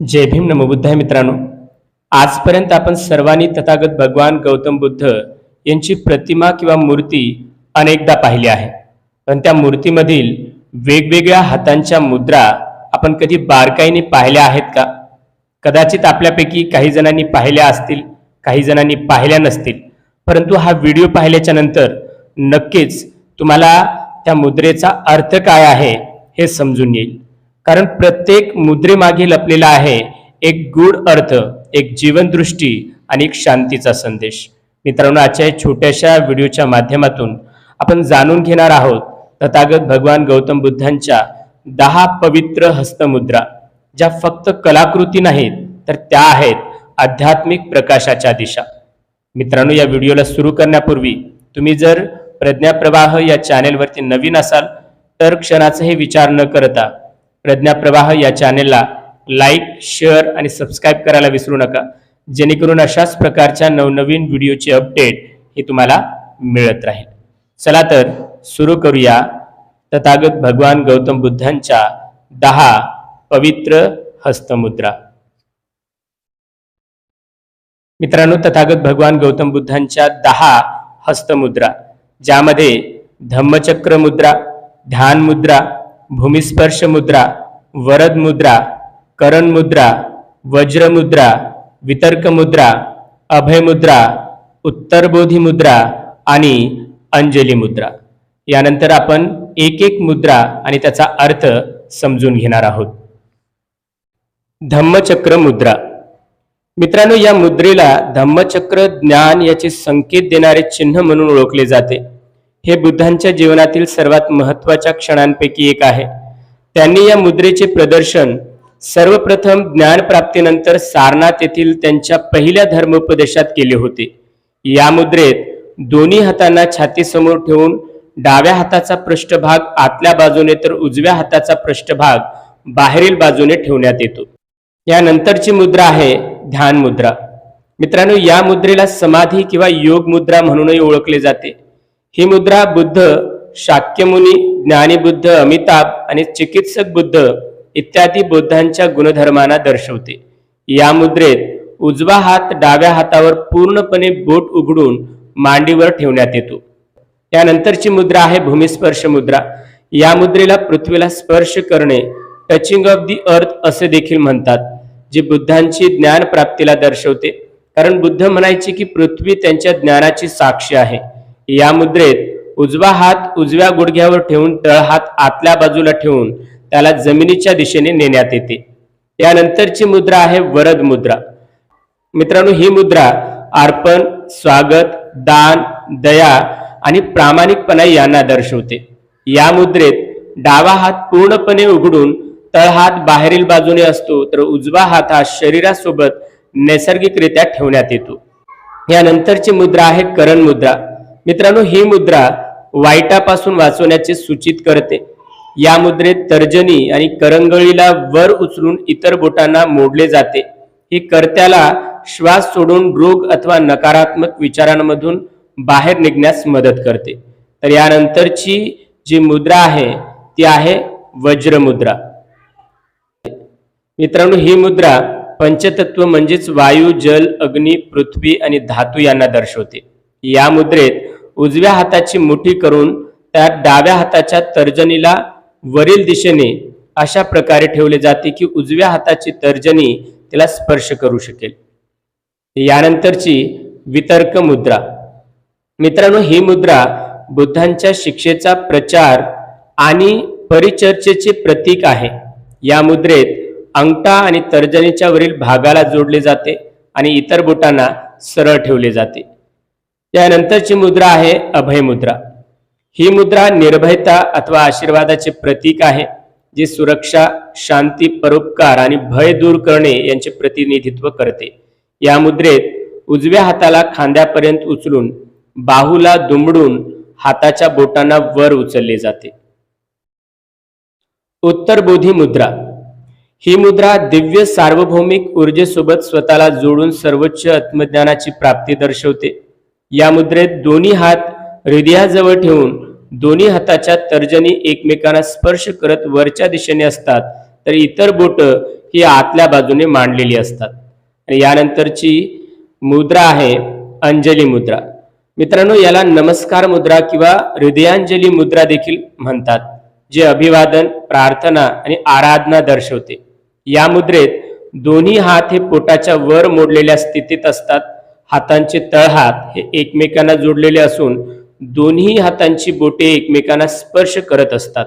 जय भीम नमोबुद्धाय मित्रांनो. आजपर्यंत आपण सर्वांनी तथागत भगवान गौतम बुद्ध यांची प्रतिमा किंवा मूर्ती अनेकदा पाहिली आहे. पण त्या मूर्तीमधील वेगवेगळ्या हातांच्या मुद्रा आपण कधी बारकाईने पाहिल्या आहेत का? कदाचित आपल्यापैकी काही जणांनी पाहिल्या असतील काही जणांनी पाहिल्या नसतील. परंतु हा व्हिडिओ पाहिल्याच्या नंतर नक्कीच तुम्हाला त्या मुद्रेचा अर्थ काय आहे हे समजून येईल. कारण प्रत्येक मुद्रेमागे लपलेला आहे एक गूढ अर्थ एक जीवनदृष्टी आणि एक शांतीचा संदेश. मित्रांनो आजच्या छोट्याशा व्हिडिओच्या माध्यमातून आपण जाणून घेणार आहोत तथागत भगवान गौतम बुद्धांच्या दहा पवित्र हस्तमुद्रा ज्या फक्त कलाकृती नाहीत तर त्या आहेत आध्यात्मिक प्रकाशाच्या दिशा. मित्रांनो या व्हिडिओला सुरू करण्यापूर्वी तुम्ही जर प्रज्ञा प्रवाह या चॅनेलवरती नवीन असाल तर क्षणाचाही विचार न करता प्रज्ञा प्रवाह या चॅनेलला लाईक शेअर आणि सबस्क्राईब करायला विसरू नका. जेणेकरून अशाच प्रकारच्या नवनवीन व्हिडिओचे अपडेट हे तुम्हाला मिळत राहील. चला तर सुरू करूया. तथागत भगवान गौतम बुद्धांच्या दहा पवित्र हस्तमुद्रा. मित्रांनो तथागत भगवान गौतम बुद्धांच्या दहा हस्तमुद्रा ज्यामध्ये धम्मचक्र मुद्रा ध्यान मुद्रा भूमिस्पर्श मुद्रा वरद मुद्रा करण मुद्रा वज्र मुद्रा वितर्क मुद्रा अभय मुद्रा उत्तरबोधी मुद्रा आणि अंजली मुद्रा. यानंतर आपण एक एक मुद्रा आणि त्याचा अर्थ समजून घेणार आहोत. धम्मचक्र मुद्रा. मित्रांनो या मुद्रेला धम्मचक्र ज्ञान याचे संकेत देणारे चिन्ह म्हणून ओळखले जाते. हे बुद्धांच्या जीवनातील सर्वात महत्त्वाच्या क्षणांपैकी एक आहे. त्यांनी या मुद्रेचे प्रदर्शन सर्वप्रथम ज्ञानप्राप्तीनंतर सारनाथ येथील त्यांच्या पहिल्या धर्मोपदेशात केले होते. या मुद्रेत दोन्ही हातांना छातीसमोर ठेवून डाव्या हाताचा पृष्ठभाग आतल्या बाजूने तर उजव्या हाताचा पृष्ठभाग बाहेरील बाजूने ठेवण्यात येतो. यानंतरची मुद्रा आहे ध्यान मुद्रा. मित्रांनो या मुद्रेला समाधी किंवा योग मुद्रा म्हणूनही ओळखले जाते. ही मुद्रा बुद्ध शाक्यमुनी ज्ञानीबुद्ध अमिताभ आणि चिकित्सक बुद्ध इत्यादी बुद्धांच्या गुणधर्मांना दर्शवते. या मुद्रेत उजवा हात डाव्या हातावर पूर्णपणे बोट उघडून मांडीवर ठेवण्यात येतो. त्यानंतरची मुद्रा आहे भूमिस्पर्श मुद्रा. या मुद्रेला पृथ्वीला स्पर्श करणे टचिंग ऑफ दी अर्थ असे देखील म्हणतात जे बुद्धांची ज्ञान प्राप्तीला दर्शवते. कारण बुद्ध म्हणायचे की पृथ्वी त्यांच्या ज्ञानाची साक्षी आहे. या मुद्रेत उजवा हात उजव्या गुडघ्यावर ठेवून तळहात आतल्या बाजूला ठेवून त्याला जमिनीच्या दिशेने नेण्यात येते. यानंतरची मुद्रा आहे वरद मुद्रा. मित्रांनो ही मुद्रा अर्पण स्वागत दान दया आणि प्रामाणिकपणा यांना दर्शवते. या मुद्रेत डावा हात पूर्णपणे उघडून तळहात बाहेरील बाजूने असतो तर उजवा हात हा शरीरासोबत नैसर्गिकरित्या ठेवण्यात येतो. यानंतरची मुद्रा आहे करण मुद्रा. मित्रांनो ही मुद्रा वाईटापासून वाचवण्याचे सूचित करते. या मुद्रेत तर्जनी आणि करंगळीला वर उचलून इतर बोटांना मोडले जाते. हे कर्त्याला श्वास सोडून रोग अथवा नकारात्मक विचारांमधून बाहेर निघण्यास मदत करते. तर यानंतरची जी मुद्रा आहे ती आहे वज्र मुद्रा मित्रांनो ही मुद्रा पंचतत्व म्हणजेच वायू जल अग्नी पृथ्वी आणि धातू यांना दर्शवते. या मुद्रेत उजव्या हाताची मुठी करून त्या डाव्या हाताच्या तर्जनीला वरील दिशेने अशा प्रकारे ठेवले जाते की उजव्या हाताची तर्जनी तिला स्पर्श करू शकेल. यानंतरची वितर्क मुद्रा. मित्रांनो ही मुद्रा बुद्धांच्या शिक्षेचा प्रचार आणि परिचर्चेचे प्रतीक आहे. या मुद्रेत अंगठा आणि तर्जनीच्या वरील भागाला जोडले जाते आणि इतर बोटांना सरळ ठेवले जाते. त्यानंतरची मुद्रा आहे अभय मुद्रा. ही मुद्रा निर्भयता अथवा आशीर्वादाचे प्रतीक आहे जे सुरक्षा शांती परोपकार आणि भय दूर करणे यांचे प्रतिनिधित्व करते. या मुद्रेत उजव्या हाताला खांद्यापर्यंत उचलून बाहूला दुमडून हाताच्या बोटांना वर उचलले जाते. उत्तरबोधी मुद्रा. ही मुद्रा दिव्य सार्वभौमिक ऊर्जेसोबत स्वतःला जोडून सर्वोच्च आत्मज्ञानाची प्राप्ती दर्शवते. या मुद्रेत दोन्ही हात हृदयाजवळ ठेवून दोन्ही हाताच्या तर्जनी एकमेकांना स्पर्श करत वरच्या दिशेने असतात तर इतर बोट ही आतल्या बाजूने मांडलेली असतात. आणि यानंतरची मुद्रा आहे अंजली मुद्रा. मित्रांनो याला नमस्कार मुद्रा किंवा हृदयांजली मुद्रा देखील म्हणतात जे अभिवादन प्रार्थना आणि आराधना दर्शवते. या मुद्रेत दोन्ही हात हे पोटाच्या वर मोडलेल्या स्थितीत असतात हातांचे तळहात हे एकमेकांना जोडलेले असून दोन्ही हातांची बोटे एकमेकांना स्पर्श करत असतात.